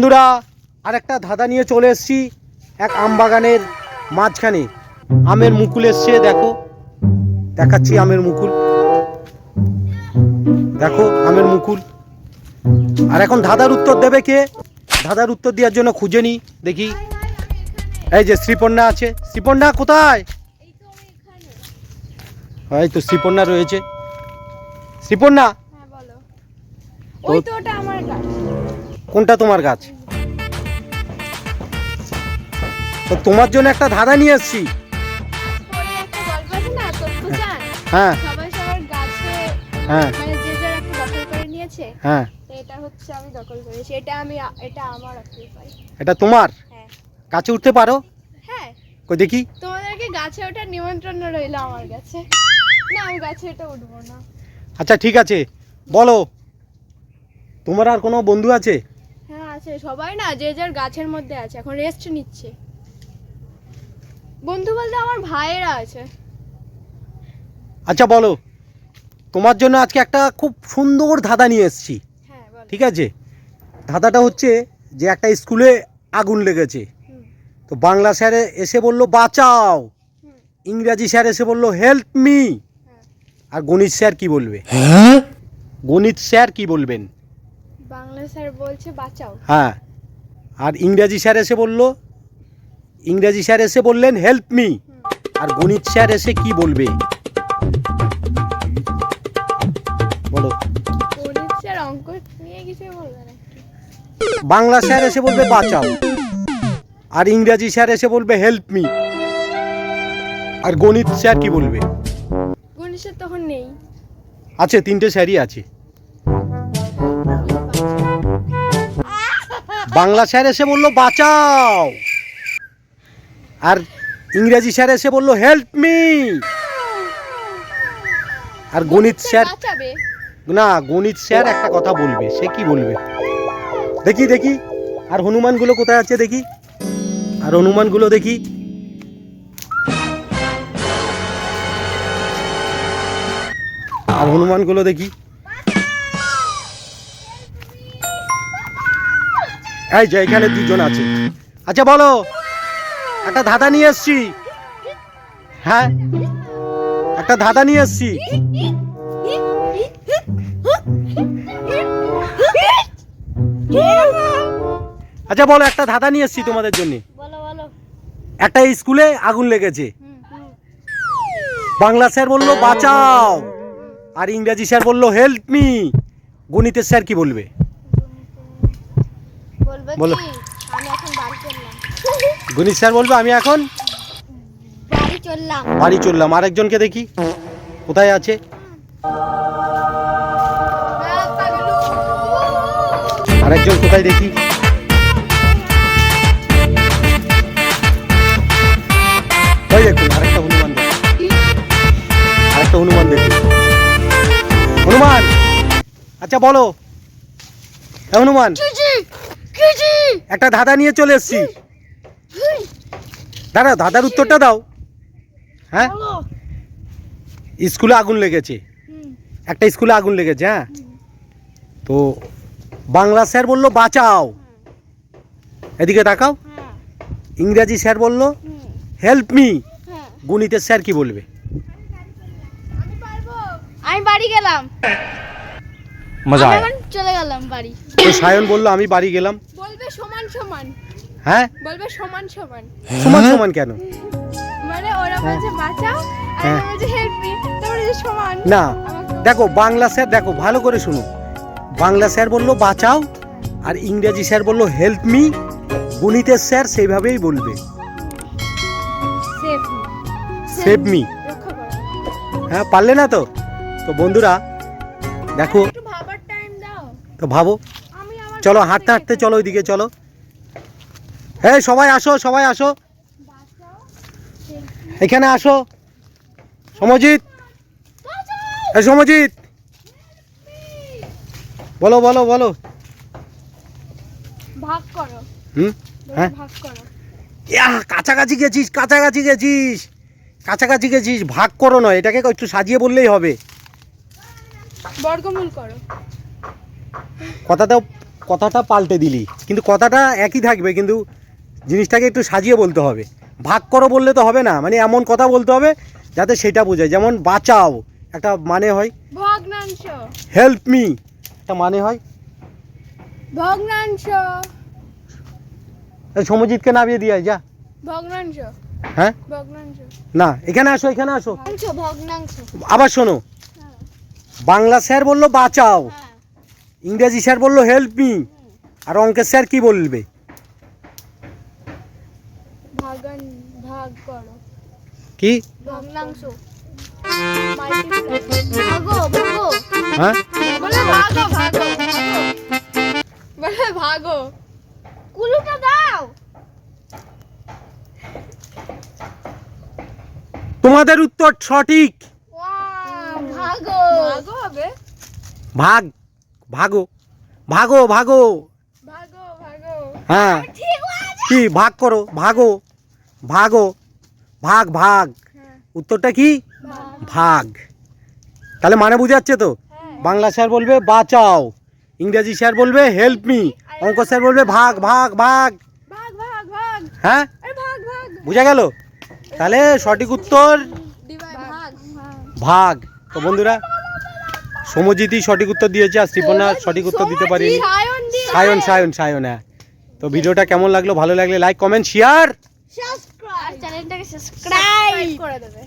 বন্ধুরা আর একটা ধাঁধা নিয়ে চলে এসেছি এক আম বাগানের মাঝখানে। আমের মুকুল এসছে, দেখো। দেখাচ্ছি আমের মুকুল। দেখো আমের মুকুল। আর এখন ধাঁধার উত্তর দেবে কে? ধাঁধার উত্তর দেওয়ার জন্য খুঁজে নি, দেখি। এই যে শ্রীপর্ণা আছে। শ্রীপর্ণা কোথায়? এই তো শ্রীপর্ণা রয়েছে। শ্রীপর্ণা হ্যাঁ ওই তো ওটা আমার গাছ। কোনটা তোমার গাছ? তো তোমার জন্য একটা ধাঁধা নিয়ে এসেছি। হ্যাঁ। গাছে হ্যাঁ। মানে হ্যাঁ। এটা হচ্ছে আমি এটা আমার এটা তোমার? হ্যাঁ। কাছে উঠতে পারো? হ্যাঁ। কই দেখি। তোমাদেরকে গাছে ওঠার নিমন্ত্রণ রইল আমার কাছে। না আমি গাছে এটা উঠবো না। আচ্ছা ঠিক আছে। বলো। তোমার আর কোনো বন্ধু আছে? আছে। সবাই না যে যার গাছের মধ্যে আছে এখন রেস্ট নিচ্ছে। বন্ধু বলতে আমার ভাইয়েরা আছে। আচ্ছা বলো। তোমার জন্য আজকে একটা খুব সুন্দর ধাঁধা নিয়ে এসেছি। হ্যাঁ ঠিক আছে? ধাঁধাটা হচ্ছে যে একটা স্কুলে আগুন লেগেছে। তো বাংলা স্যার এসে বলল বাঁচাও। ইংরাজি স্যার এসে বলল হেল্প মি হ্যাঁ। আর গণিত স্যার কি বলবে? গণিত স্যার কি বলবেন? বাংলা স্যার বলছে বাঁচাও। হ্যাঁ। আর ইংরাজি স্যার এসে বলল ইংরাজি স্যার এসে বললেন হেল্প মি আর গণিত স্যার এসে কি বলবে? বলো। গণিত স্যার অঙ্ক নিয়ে কিছু বলবে না। বাংলা স্যার এসে বলবে বাঁচাও। আর ইংরাজি স্যার এসে বলবে হেল্প মি আর গণিত স্যার কি বলবে? গণিত স্যার তখন নেই। আছে তিনটে স্যারই আছে। বাংলা স্যার এসে বলল বাঁচাও! আর ইংরেজি স্যার এসে বলল হেল্প মি আর গণিত স্যার না গণিত স্যার একটা কথা বলবে সে কি বলবে? দেখি দেখি আর হনুমানগুলো কোথায় আছে দেখি? আর হনুমানগুলো দেখি। আর হনুমানগুলো দেখি। এই যে এখানে দুজন আছে। আচ্ছা বলো। একটা ধাঁধা নিয়ে এসছি। হ্যাঁ? একটা ধাঁধা নিয়ে এসছি। আচ্ছা বলো একটা ধাঁধা নিয়ে এসছি তোমাদের জন্য। একটা স্কুলে আগুন লেগেছে। বাংলা স্যার বলল বাঁচাও। আর ইংরাজি স্যার বলল হেল্প মি গণিতের স্যার কি বলব? বলো। কি? আমি এখন বাড়ি চললাম। গণিত স্যার বলবে আমি এখন? বাড়ি চললাম। বাড়ি চললাম। আরেকজনকে দেখি। কোথায় আছে? আরেকজন কোথায় দেখি? ওই দেখুন আরেকটা হনুমান আরেকটা হনুমান দেখুন। হনুমান! আচ্ছা বলো। এ হনুমান। একটা ধাঁধা নিয়ে চলে এসছি। দাঁড়া ধাঁধার উত্তরটা দাও। হ্যাঁ? স্কুলে আগুন লেগেছে। একটা স্কুলে আগুন লেগেছে হ্যাঁ? তো বাংলা স্যার বলল বাঁচাও। এদিকে তাকাও। হ্যাঁ। ইংরাজি স্যার বলল হেল্প মি গণিতের স্যার কি বলবে? আমি বাড়ি গেলাম। মজা চলে গেলাম বাড়ি। সায়ন বলল আমি বাড়ি গেলাম। বলবে সমান সমান। হ্যাঁ? বলবে সমান সমান। সমান সমান কেন? মানে ওরা বলছে বাঁচাও। আর হ্যাঁ। হেল্প মি তারপরে যে সমান। না দেখো বাংলা স্যার দেখো ভালো করে শুনো বাংলা স্যার বলল বাঁচাও। আর ইংরেজি স্যার বলল হেল্প মি গণিতের স্যার সেইভাবেই বলবে। সেভ মি হ্যাঁ পারলে না তো? তো বন্ধুরা দেখো। একটু ভাবার টাইম দাও। তো ভাবো। চলো হাঁটতে হাঁটতে চলো ওইদিকে চলো। হ্যাঁ সবাই আসো সবাই আসো। এখানে আসো। সমজিৎ। হ্যাঁ সমজিৎ। বলো বলো বলো। ভাগ করো। হুম? হ্যাঁ। ভাগ করো। ইয়া, কাছাকাছি গেছিস কাছাকাছি গেছিস। কাছাকাছি গেছিস ভাগ করো নয় এটাকে একটু সাজিয়ে বললেই হবে। বর্গমূল করো। কথাটা কথাটা পাল্টে দিলি। কিন্তু কথাটা একই থাকবে কিন্তু জিনিসটাকে একটু সাজিয়ে বলতে হবে। ভাগ করো বললে তো হবে না মানে এমন কথা বলতে হবে যাতে সেটা বোঝায়। যেমন বাঁচাও একটা মানে হয় ভগ্নাংশ। হেল্প মি একটা মানে হয় ভগ্নাংশ। সমজিৎকে নামিয়ে দিয়ে যা। ভগ্নাংশ। হ্যাঁ? ভগ্নাংশ। না এখানে আসো এখানে আসো। ভগ্নাংশ আবার শোনো। বাংলা স্যার বলল বাঁচাও। হ্যাঁ। ইংরেজি স্যার বলল হেল্প মি আর অঙ্কের স্যার কি বলবে? ভাগান ভাগ করো। কি? হ্যাঁ? ভাগো ভাগো বলে ভাগো। কুলুটা দাও। তোমাদের উত্তর সঠিক। ভাগো। ভাগো ভাগো ভাগো। হ্যাঁ। কি ভাগ করো ভাগো ভাগো ভাগ ভাগ। হ্যাঁ। উত্তরটা কি? ভাগ। তাহলে মানে বুঝে যাচ্ছে তো? হ্যাঁ। বাংলা স্যার বলবে বাঁচাও। ইংরেজি স্যার বলবে হেল্প মি অঙ্ক স্যার বলবে ভাগ ভাগ ভাগ। হ্যাঁ? বুঝা গেল? তাহলে সঠিক উত্তর? ভাগ। তো বন্ধুরা সমজিতই সঠিক উত্তর দিয়েছে আর শ্রীপনা সঠিক উত্তর দিতে পারিনি। সায়ন সায়ন সায়ন সায়ন হ্যাঁ। তো ভিডিওটা কেমন লাগল? ভালো লাগলে লাইক কমেন্ট শেয়ার সাবস্ক্রাইব আর চ্যানেলটাকে সাবস্ক্রাইব করে দেবে।